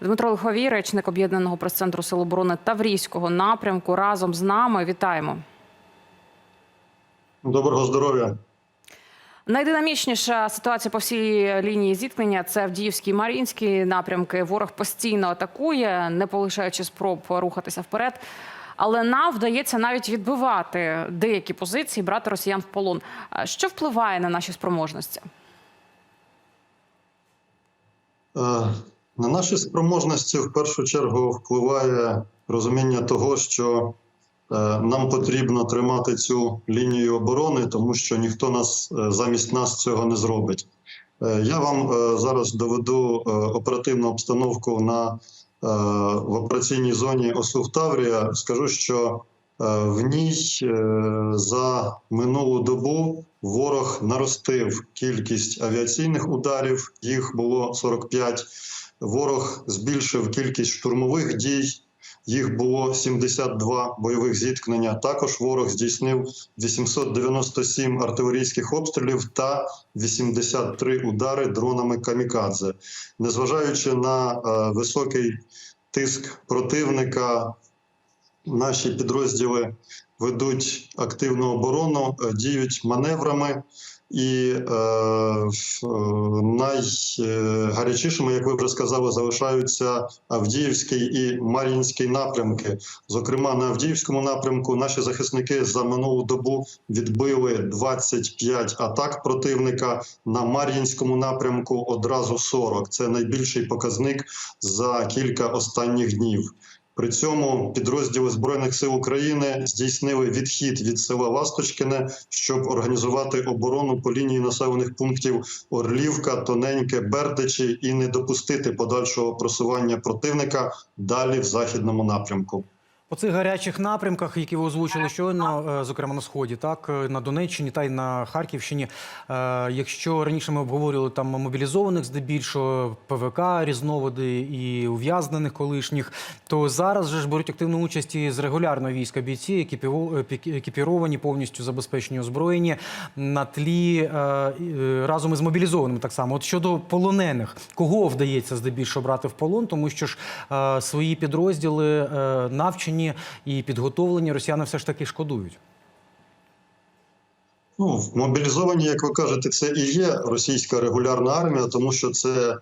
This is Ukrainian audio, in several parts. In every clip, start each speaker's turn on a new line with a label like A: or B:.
A: Дмитро Лиховій, речник об'єднаного прес-центру Сил оборони Таврійського напрямку, разом з нами. Вітаємо.
B: Доброго здоров'я.
A: Найдинамічніша ситуація по всій лінії зіткнення це Авдіївський і Мар'їнський напрямки. Ворог постійно атакує, не полишаючи спроб рухатися вперед. Але нам вдається навіть відбивати деякі позиції, брати росіян в полон. Що впливає на наші спроможності?
B: Е, На наші спроможності в першу чергу впливає розуміння того, що е, нам потрібно тримати цю лінію оборони, тому що ніхто нас е, замість нас цього не зробить. Е, Я вам зараз доведу оперативну обстановку на в операційній зоні ОСУВ Таврія. Скажу, що в ній за минулу добу ворог наростив кількість авіаційних ударів. Їх було 45. Ворог збільшив кількість штурмових дій. Їх було 72 бойових зіткнення. Також ворог здійснив 897 артилерійських обстрілів та 83 удари дронами камікадзе. Незважаючи на е, високий тиск противника, наші підрозділи ведуть активну оборону, е, діють маневрами. І е, е, найгарячішими, як ви вже сказали, залишаються Авдіївський і Мар'їнський напрямки. Зокрема, на Авдіївському напрямку наші захисники за минулу добу відбили 25 атак противника. На Мар'їнському напрямку одразу 40. Це найбільший показник за кілька останніх днів. При цьому підрозділи збройних сил України здійснили відхід від села Ласточкине, щоб організувати оборону по лінії населених пунктів Орлівка, Тоненьке, Бердичі і не допустити подальшого просування противника далі в західному напрямку.
C: По цих гарячих напрямках, які ви озвучили щойно, е, зокрема на сході, так е, на Донеччині та й на Харківщині. е, Якщо раніше ми обговорювали там мобілізованих, здебільшого ПВК, різновиди і ув'язнених колишніх, то зараз же ж беруть активну участь і з регулярного війська бійці, екіпіровані, повністю забезпечені озброєні на тлі разом із мобілізованими. Так само, от щодо полонених, кого вдається здебільшого брати в полон, тому що ж свої підрозділи е, навчені і підготовлені росіяни все ж таки шкодують.
B: Ну, мобілізовані, як ви кажете, це і є російська регулярна армія, тому що це е,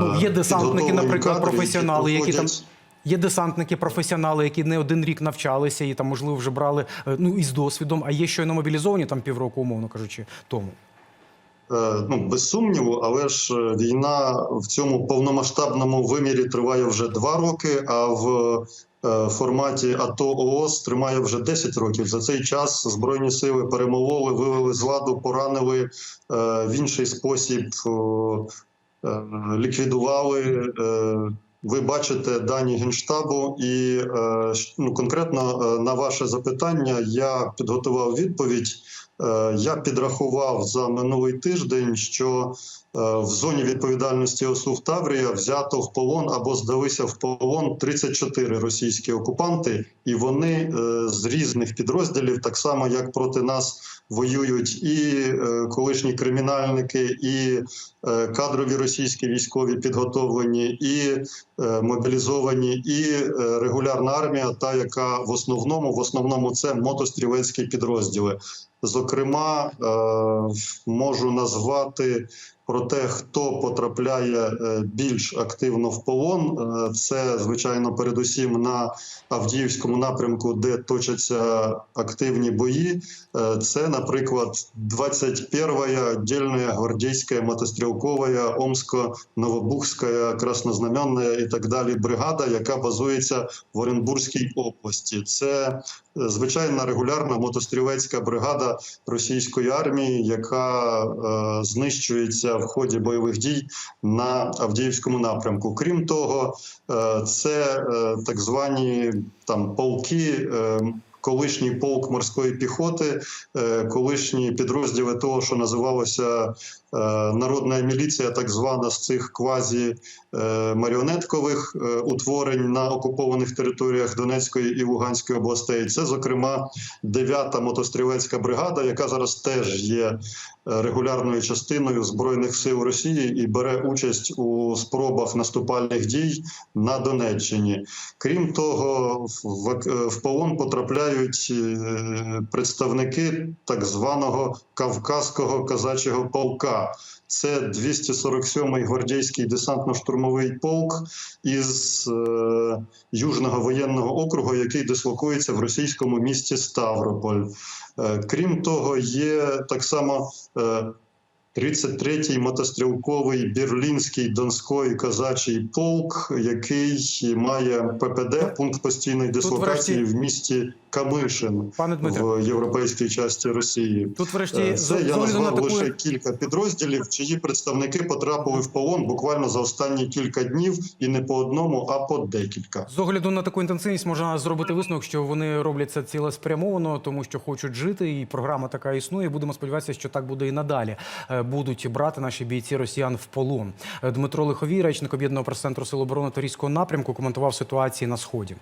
C: Ну, є десантники, наприклад,
B: кадри,
C: професіонали, які там є десантники, професіонали, які не один рік навчалися і там, можливо, вже брали е, ну із досвідом. А є щойно мобілізовані там півроку, умовно кажучи, тому.
B: Е, ну без сумніву, але ж е, війна в цьому повномасштабному вимірі триває вже два роки. А в е, форматі АТО ООС тримає вже 10 років. За цей час збройні сили перемололи, вивели з ладу, поранили в інший спосіб, ліквідували. Ви бачите дані генштабу, і ну, конкретно на ваше запитання я підготував відповідь. Е, Я підрахував за минулий тиждень, що е, в зоні відповідальності ОСУ в Таврія взято в полон або здалися в полон 34 російські окупанти, і вони е, з різних підрозділів, так само як проти нас воюють і колишні кримінальники, і кадрові російські військові підготовлені, і мобілізовані, і регулярна армія, та яка в основному в основному це мотострілецькі підрозділи. Зокрема, е, можу назвати про те, хто потрапляє е, більш активно в полон. Е, Це звичайно передусім на Авдіївському напрямку, де точаться активні бої. Це, наприклад, 21-я отдельная гвардейская мотострілкова Омсько-Новобухська, Краснознаменна і так далі бригада, яка базується в Оренбурзькій області. Це звичайна регулярна мотострілецька бригада російської армії, яка е, знищується в ході бойових дій на Авдіївському напрямку. Крім того, е, це е, так звані там полки. Е, Колишній полк морської піхоти, е, колишні підрозділи того, що називалося е, народна міліція, так звана з цих квазі маріонеткових е, утворень на окупованих територіях Донецької і Луганської областей. Це, зокрема, 9-та мотострілецька бригада, яка зараз теж є е, регулярною частиною збройних сил Росії і бере участь у спробах наступальних дій на Донеччині. Крім того, в, полон потрапляють е, представники так званого Кавказького казачого полка. Це 247-й гвардійський десантно-штурмовий полк із е, Южного воєнного округу, який дислокується в російському місті Ставрополь. Е, крім того, є так само е, 33-й мотострілковий Берлінський Донський казачий полк, який має ППД, пункт постійної дислокації
C: врешті-
B: в місті Камишин
C: Пане Дмитре,
B: в європейській часті Росії.
C: тут врешті
B: Е, Це я назвав
C: таку
B: лише кілька підрозділів, чиї представники потрапили в полон буквально за останні кілька днів, і не по одному, а по декілька.
C: З огляду на таку інтенсивність можна зробити висновок, що вони роблять це цілеспрямовано, тому що хочуть жити, і програма така існує. Будемо сподіватися, що так буде і надалі. Будуть брати наші бійці росіян в полон. Дмитро Лиховій, речник об'єднаного прес-центру Сил оборони Торійського напрямку, коментував ситуації на сході.